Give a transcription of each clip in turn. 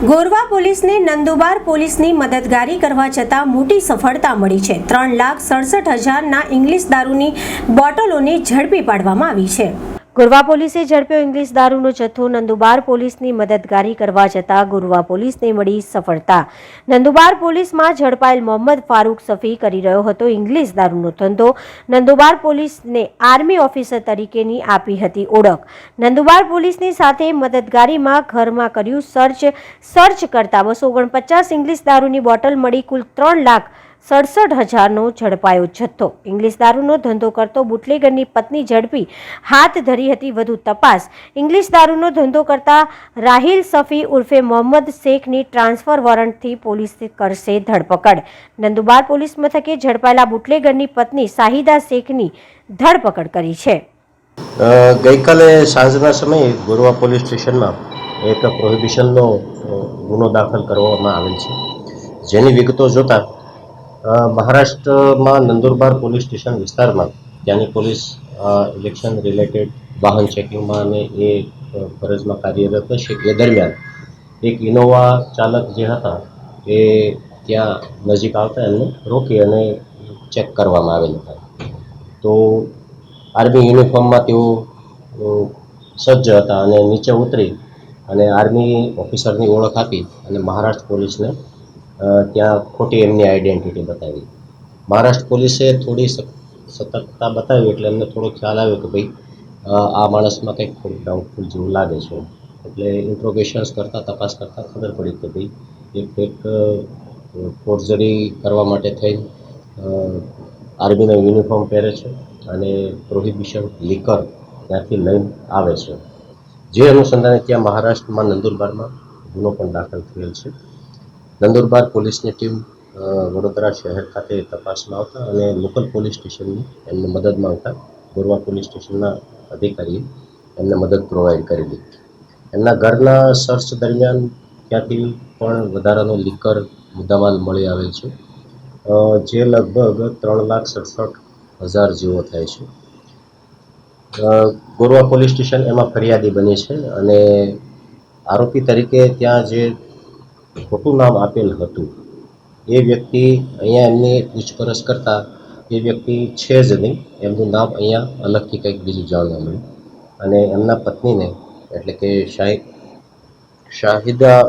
ગોરવા પોલીસને નંદુબાર પોલીસની મદદગારી કરવા જતાં મોટી સફળતા મળી છે. ત્રણ લાખ સડસઠ હજારના ઇંગ્લિશ દારૂની બોટલોને ઝડપી પાડવામાં આવી છે. ગોરવા પોલીસે ઝડપ્યો ઇંગ્લિશ દારૂનો જથ્થો. નંદુબાર પોલીસની મદદગારી કરવા જતાં ગુરવા પોલીસને મળી સફળતા. નંદુબાર પોલીસમાં ઝડપાયેલ મોહમ્મદ ફારૂક સફી કરી રહ્યો હતો ઇંગ્લિશ દારૂનો ધંધો. નંદુબાર પોલીસને આર્મી ઓફિસર તરીકેની આપી હતી ઓળખ. નંદુબાર પોલીસની સાથે મદદગારીમાં ઘરમાં કર્યું સર્ચ. સર્ચ કરતા બસો ઓગણપચાસ ઇંગ્લિશ દારૂની બોટલ મળી કુલ ત્રણ લાખ સડસઠ હજારનો ઝડપાયો જથ્થો. ઇંગ્લિશ દારૂનો ધંધો કરતો બુટલેગરની પત્ની ઝડપી હાથ ધરી હતી વધુ તપાસ. ઇંગ્લિશ દારૂનો ધંધો કરતા રાહિલ સફી ઉર્ફે મોહમ્મદ શેખની ટ્રાન્સફર વોરંટથી પોલીસ કરશે ધરપકડ. નંદુબાર પોલીસ મથકે ઝડપાયેલા બુટલેગરની પત્ની શાહિદા શેખની ધરપકડ કરી છે. ગઈકાલે સાંજના સમયે ગોરવા પોલીસ સ્ટેશનમાં એક પ્રોહિબિશનનો ગુનો દાખલ કરવામાં આવેલ છે. જેની વિગતો જોતા મહારાષ્ટ્રમાં નંદુરબાર પોલીસ સ્ટેશન વિસ્તારમાં ત્યાંની પોલીસ ઇલેક્શન રિલેટેડ વાહન ચેકિંગમાં અને એ ફરજમાં કાર્યરત છે. એ દરમિયાન એક ઇનોવા ચાલક જે હતા, એ ત્યાં નજીક આવતા એમને રોકી અને ચેક કરવામાં આવેલ હતા. તો આર્મી યુનિફોર્મમાં તેઓ સજ્જ હતા અને નીચે ઉતરી અને આર્મી ઓફિસરની ઓળખ આપી અને મહારાષ્ટ્ર પોલીસને ત્યાં ખોટી એમની આઈડેન્ટિટી બતાવી. મહારાષ્ટ્ર પોલીસે થોડી સતર્કતા બતાવી એટલે એમને થોડો ખ્યાલ આવ્યો કે ભાઈ આ માણસમાં કંઈક થોડું ડાઉટફુલ જેવું લાગે છે. એટલે ઇન્ટ્રોગેશન્સ કરતાં, તપાસ કરતાં ખબર પડી કે ભાઈ, એક એક ફોર્જરી કરવા માટે થઈ આર્મીનો યુનિફોર્મ પહેરે છે અને પ્રોહિબિશન લીકર ત્યાંથી લઈને આવે છે. જે અનુસંધાને ત્યાં મહારાષ્ટ્રમાં નંદુરબારમાં ગુનો પણ દાખલ થયેલ છે. નંદુરબાર પોલીસની ટીમ વડોદરા શહેર ખાતે તપાસમાં આવતા અને લોકલ પોલીસ સ્ટેશનની એમને મદદ આવતા. ગોરવા પોલીસ સ્ટેશનના અધિકારીએ એમને મદદ પ્રોવાઈડ કરેલી. એમના ઘરના સર્ચ દરમિયાન ત્યાંથી પણ વધારાનો લીકર મુદ્દામાલ મળી આવેલ છે. જે લગભગ ત્રણ લાખ સડસઠ હજાર જેવો થાય છે. ગોરવા પોલીસ સ્ટેશન એમાં ફરિયાદી બની છે અને આરોપી તરીકે ત્યાં જે ખોટું નામ આપેલ હતું. એ વ્યક્તિ અહીંયા એમની પૂછપરછ કરતાં, એ વ્યક્તિ છે જ નહીં. એમનું નામ અહીંયા અલગથી કંઈક બીજું જાણવા મળ્યું. અને એમના પત્નીને, એટલે કે શાહિદ શાહિદા,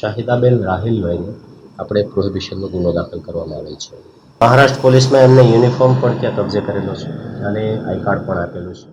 શાહિદાબેન રાહિલભાઈને આપણે પ્રોહિબિશનનો ગુનો દાખલ કરવામાં આવે છે. મહારાષ્ટ્ર પોલીસમાં એમને યુનિફોર્મ પણ ત્યાં કબજે કરેલો છે અને આઈ કાર્ડ પણ આપેલું છે.